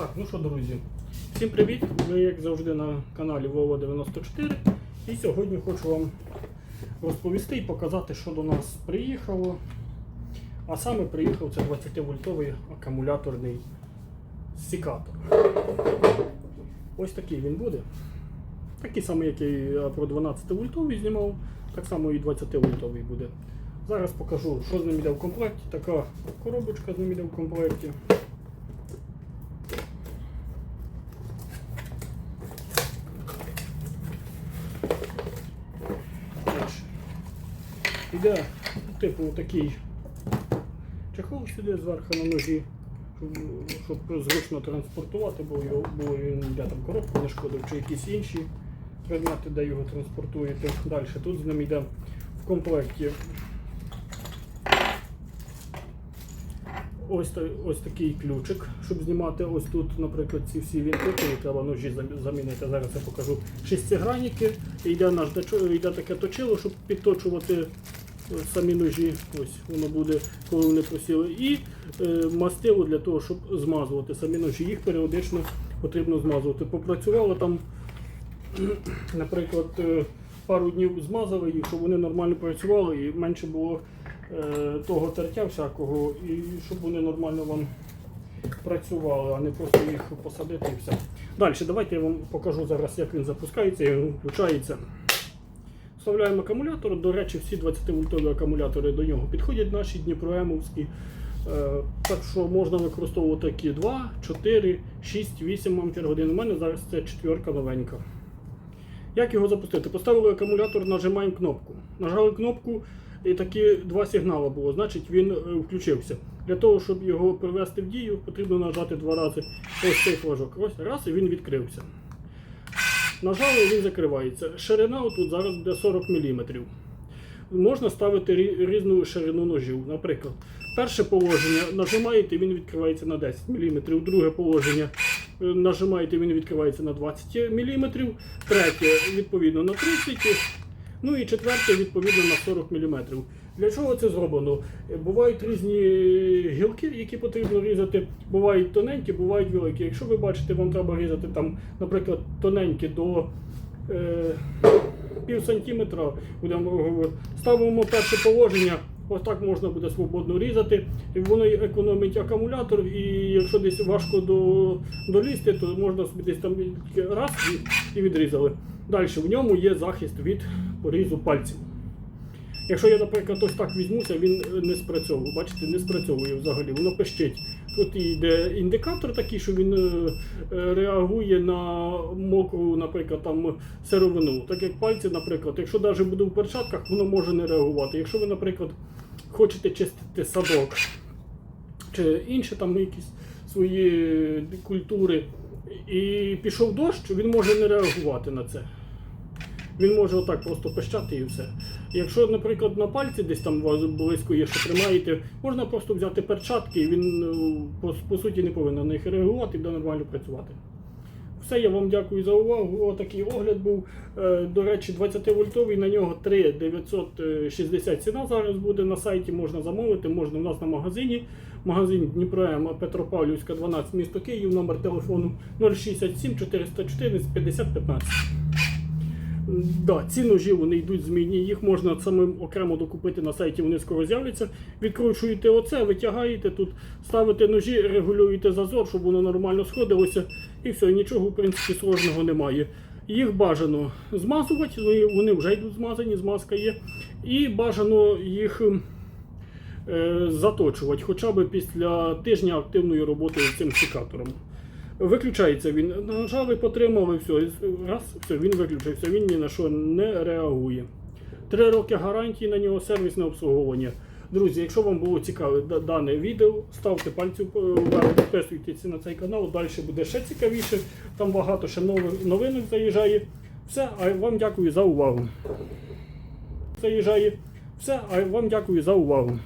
Так, ну що, друзі, всім привіт! Ви, як завжди, на каналі Вова 94. І сьогодні хочу вам розповісти і показати, що до нас приїхало. А саме приїхав це 20-вольтовий акумуляторний сікатор. Ось такий він буде. Такий самий, як я про 12-вольтовий знімав, так само і 20-вольтовий буде. Зараз покажу, що з ним йде в комплекті. Така коробочка з ним йде в комплекті. Іде типу такий чехол сюди зверху на ножі, щоб, щоб зручно транспортувати, бо, його, бо він я там коробку не шкодив, чи якісь інші предмети, де його транспортуєте. Далі тут з ним йде в комплекті ось, ось такий ключик, щоб знімати ось тут, наприклад, ці всі вінтики, треба ножі замінити. Зараз я покажу шестигранники. Йде наш йде таке точило, щоб підточувати самі ножі. Ось воно буде, коли вони просіли. І е, мастило для того, щоб змазувати самі ножі. Їх періодично потрібно змазувати. Попрацювало там, наприклад, е, пару днів змазали їх, щоб вони нормально працювали і менше було е, того тертя всякого, і щоб вони нормально вам працювали, а не просто їх посадити і все. Далі, давайте я вам покажу зараз, як він запускається і включається. Вставляємо акумулятор. До речі, всі 20-вольтові акумулятори до нього підходять наші дніпроемовські. Е, Так що можна використовувати такі 2, 4, 6, 8 ампер годин. У мене зараз це четверка новенька. Як його запустити? Поставили акумулятор, нажимаємо кнопку. Нажали кнопку, і такі два сигнали було, значить він е, включився. Для того, щоб його привести в дію, потрібно нажати два рази ось цей флажок. Ось раз і він відкрився. Нажали, він закривається. Ширина тут зараз буде 40 мм. Можна ставити різну ширину ножів. Наприклад, перше положення нажимаєте, він відкривається на 10 мм. Друге положення е, нажимаєте, він відкривається на 20 мм. Третє, відповідно, на 30 Ну і четверте, відповідно, на 40 мм. Для чого це зроблено? Бувають різні гілки, які потрібно різати. Бувають тоненькі, бувають великі. Якщо ви бачите, вам треба різати там, наприклад, тоненькі до е, пів сантиметра, будемо ставимо перше положення. Ось так можна буде свободно різати. Воно економить акумулятор, і якщо десь важко до, долізти, то можна собі десь там раз і, і відрізали. Далі в ньому є захист від порізу пальців. Якщо я, наприклад, ось так візьмуся, він не спрацьовує. Бачите, не спрацьовує взагалі, воно пищить. Тут йде індикатор такий, що він е, реагує на мокру, наприклад, там сировину. Так як пальці, наприклад, якщо навіть буде в перчатках, воно може не реагувати. Якщо ви, наприклад, хочете чистити садок чи інші там якісь свої культури, і пішов дощ, він може не реагувати на це. Він може отак просто пищати і все. Якщо, наприклад, на пальці десь там у вас близько є, що тримаєте, можна просто взяти перчатки, і він ну, по, по суті не повинен на них реагувати і буде нормально працювати. Все, я вам дякую за увагу. Отакий огляд був. Е, До речі, 20-вольтовий, на нього 3,960 ціна зараз буде на сайті, можна замовити, можна у нас на магазині. Магазин Дніпром Петропавлівська, 12, місто Київ, номер телефону 067 414 50 15. Да, ці ножі вони йдуть змінні, їх можна самим окремо докупити на сайті, вони скоро з'являться. Відкручуєте оце, витягаєте тут, ставите ножі, регулюєте зазор, щоб воно нормально сходилося. І все, нічого в принципі сложного немає. Їх бажано змазувати, вони- вони вже йдуть змазані, змазка є. І бажано їх е, заточувати хоча б після тижня активної роботи з цим секатором. Виключається він. Нажали, потримали, все. Раз, все, він виключився, він ні на що не реагує. Три роки гарантії на нього, сервісне обслуговування. Друзі, якщо вам було цікаве дане відео, ставте пальці вверх, підписуйтесь на цей канал, далі буде ще цікавіше. Там багато ще нових новинок заїжджає. Все, а вам дякую за увагу. Заїжджає. Все, а вам дякую за увагу.